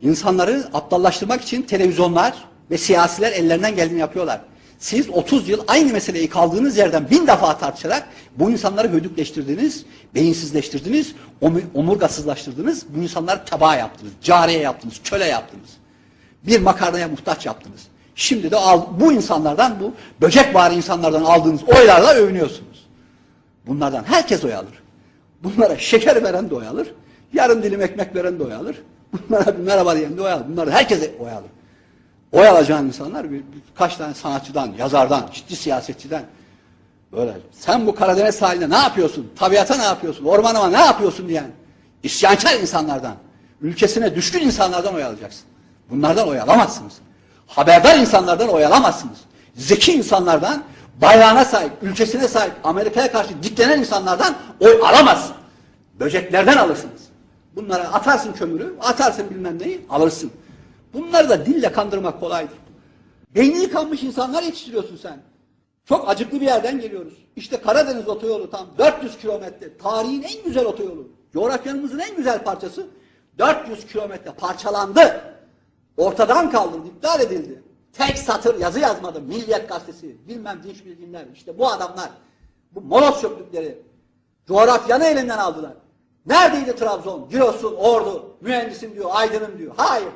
İnsanları aptallaştırmak için televizyonlar ve siyasiler ellerinden geldiğini yapıyorlar. Siz 30 yıl aynı meseleyi kaldığınız yerden bin defa tartışarak bu insanları hödükleştirdiniz, beyinsizleştirdiniz, omu- omurgasızlaştırdınız, bu insanları teba yaptınız, cariye yaptınız, köle yaptınız. Bir makarnaya muhtaç yaptınız. Şimdi de bu insanlardan, bu böcekvari insanlardan aldığınız oylarla övünüyorsunuz. Bunlardan herkes oy alır. Bunlara şeker veren de oy. Yarım dilim ekmek veren de oy. Bunlara bir merhaba diyen de oy alır. Bunlar herkese oy alır. Oy alacağın insanlar bir, birkaç tane sanatçıdan, yazardan, ciddi siyasetçiden böyle sen bu Karadeniz sahilde ne yapıyorsun? Tabiata ne yapıyorsun? Ormanıma ne yapıyorsun diyen isyankar insanlardan, ülkesine düşkün insanlardan oy alacaksın. Bunlardan oy alamazsınız. Haberdar insanlardan oy alamazsınız. Zeki insanlardan, bayrağına sahip, ülkesine sahip, Amerika'ya karşı diklenen insanlardan oy alamazsın. Böceklerden alırsınız. Bunlara atarsın kömürü, atarsın bilmem neyi, alırsın. Bunları da dille kandırmak kolaydır. Beyni yıkanmış insanlar yetiştiriyorsun sen. Çok acıklı bir yerden geliyoruz. İşte Karadeniz otoyolu tam 400 kilometre. Tarihin en güzel otoyolu. Coğrafyamızın en güzel parçası 400 kilometre parçalandı. Ortadan kaldırıldı, iptal edildi. Tek satır yazı yazmadı. Milliyet gazetesi, bilmem dinç bilginler. İşte bu adamlar, bu molos çöplükleri coğrafyanı elinden aldılar. Neredeydi Trabzon, Giresun, Ordu, mühendisim diyor, aydınım diyor. Hayır,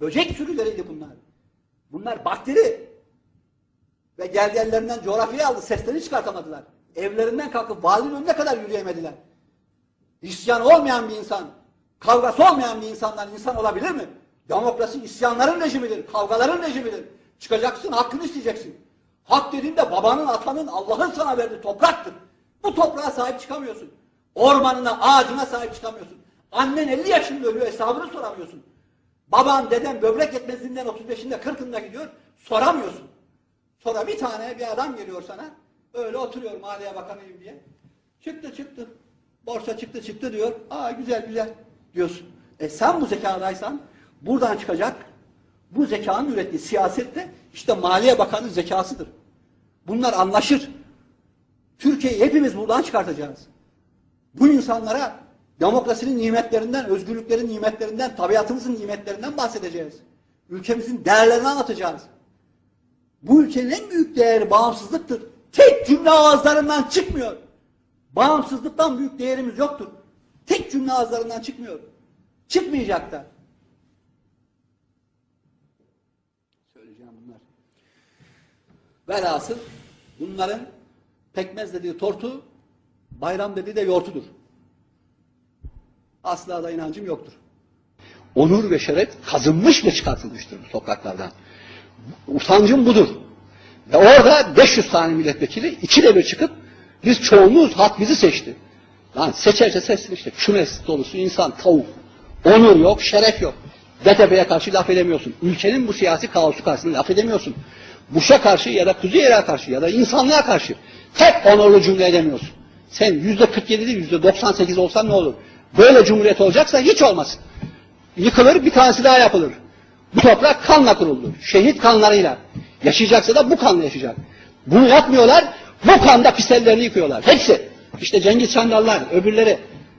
böcek sürüleriydi bunlar. Bunlar bakteri. Ve geldi ellerinden coğrafyayı aldı, seslerini çıkartamadılar. Evlerinden kalkıp valinin önüne kadar yürüyemediler. İsyan olmayan bir insan, kavgası olmayan bir insandan insan olabilir mi? Demokrasi isyanların rejimidir, kavgaların rejimidir. Çıkacaksın, hakkını isteyeceksin. Hak dediğinde babanın, atanın, Allah'ın sana verdiği topraktır. Bu toprağa sahip çıkamıyorsun. Ormanına, ağacına sahip çıkamıyorsun. Annen 50 yaşında ölüyor, hesabını soramıyorsun. Baban, deden böbrek yetmezliğinden 35'inde 40'ında gidiyor, soramıyorsun. Sonra bir tane bir adam geliyor sana, öyle oturuyor Maliye Bakanıyım diye. Çıktı çıktı, borsa çıktı çıktı diyor. Aa güzel güzel diyorsun. E sen bu zekadaysan buradan çıkacak, bu zekanın ürettiği siyaset de işte Maliye Bakanı zekasıdır. Bunlar anlaşır. Türkiye'yi hepimiz buradan çıkartacağız. Bu insanlara demokrasinin nimetlerinden, özgürlüklerin nimetlerinden, tabiatımızın nimetlerinden bahsedeceğiz. Ülkemizin değerlerini anlatacağız. Bu ülkenin en büyük değeri bağımsızlıktır. Tek cümle ağızlarından çıkmıyor. Bağımsızlıktan büyük değerimiz yoktur. Tek cümle ağızlarından çıkmıyor. Çıkmayacak da. Söyleyeceğim bunlar. Velhasıl bunların pekmez dediği tortu, bayram dediği de yoğurtudur. Asla da inancım yoktur. Onur ve şeref kazınmış ve çıkartılmıştır bu topraklardan. Utancım budur. Ve orada 500 tane milletvekili ikide bir çıkıp biz çoğunluğuz, halk bizi seçti. Lan seçerse seçsin işte. Kümes dolusu insan, tavuk. Onur yok, şeref yok. DTP'ye karşı laf edemiyorsun. Ülkenin bu siyasi kaosu karşısında laf edemiyorsun. Bush'a karşı ya da Kuzey Irak'a karşı ya da insanlığa karşı tek onurlu cümle edemiyorsun. Sen yüzde 47 değil, yüzde 98 olsan ne olur? Böyle cumhuriyet olacaksa hiç olmasın. Yıkılır, bir tanesi daha yapılır. Bu toprak kanla kuruldu. Şehit kanlarıyla. Yaşayacaksa da bu kanla yaşayacak. Bunu yapmıyorlar, bu kanda pis ellerini yıkıyorlar. Hepsi. İşte Cengiz Çandallar, öbürleri.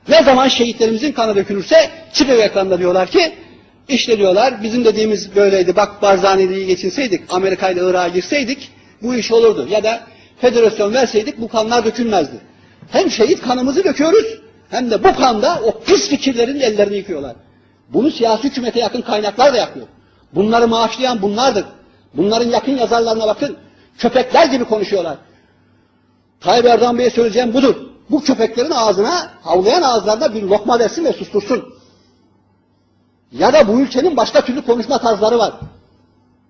Ne zaman şehitlerimizin kanı dökülürse çıkıyor ekranda diyorlar ki, işte diyorlar bizim dediğimiz böyleydi. Bak Barzani'yi geçinseydik, Amerika ile Irak'a girseydik bu iş olurdu. Ya da federasyon verseydik bu kanlar dökülmezdi. Hem şehit kanımızı döküyoruz hem de bu kanda o pis fikirlerin ellerini yıkıyorlar. Bunu siyasi hükümete yakın kaynaklar da yapıyor. Bunları maaşlayan bunlardır. Bunların yakın yazarlarına bakın. Köpekler gibi konuşuyorlar. Tayyip Erdoğan Bey'e söyleyeceğim budur. Bu köpeklerin ağzına, havlayan ağızlarına bir lokma versin ve sustursun. Ya da bu ülkenin başka türlü konuşma tarzları var.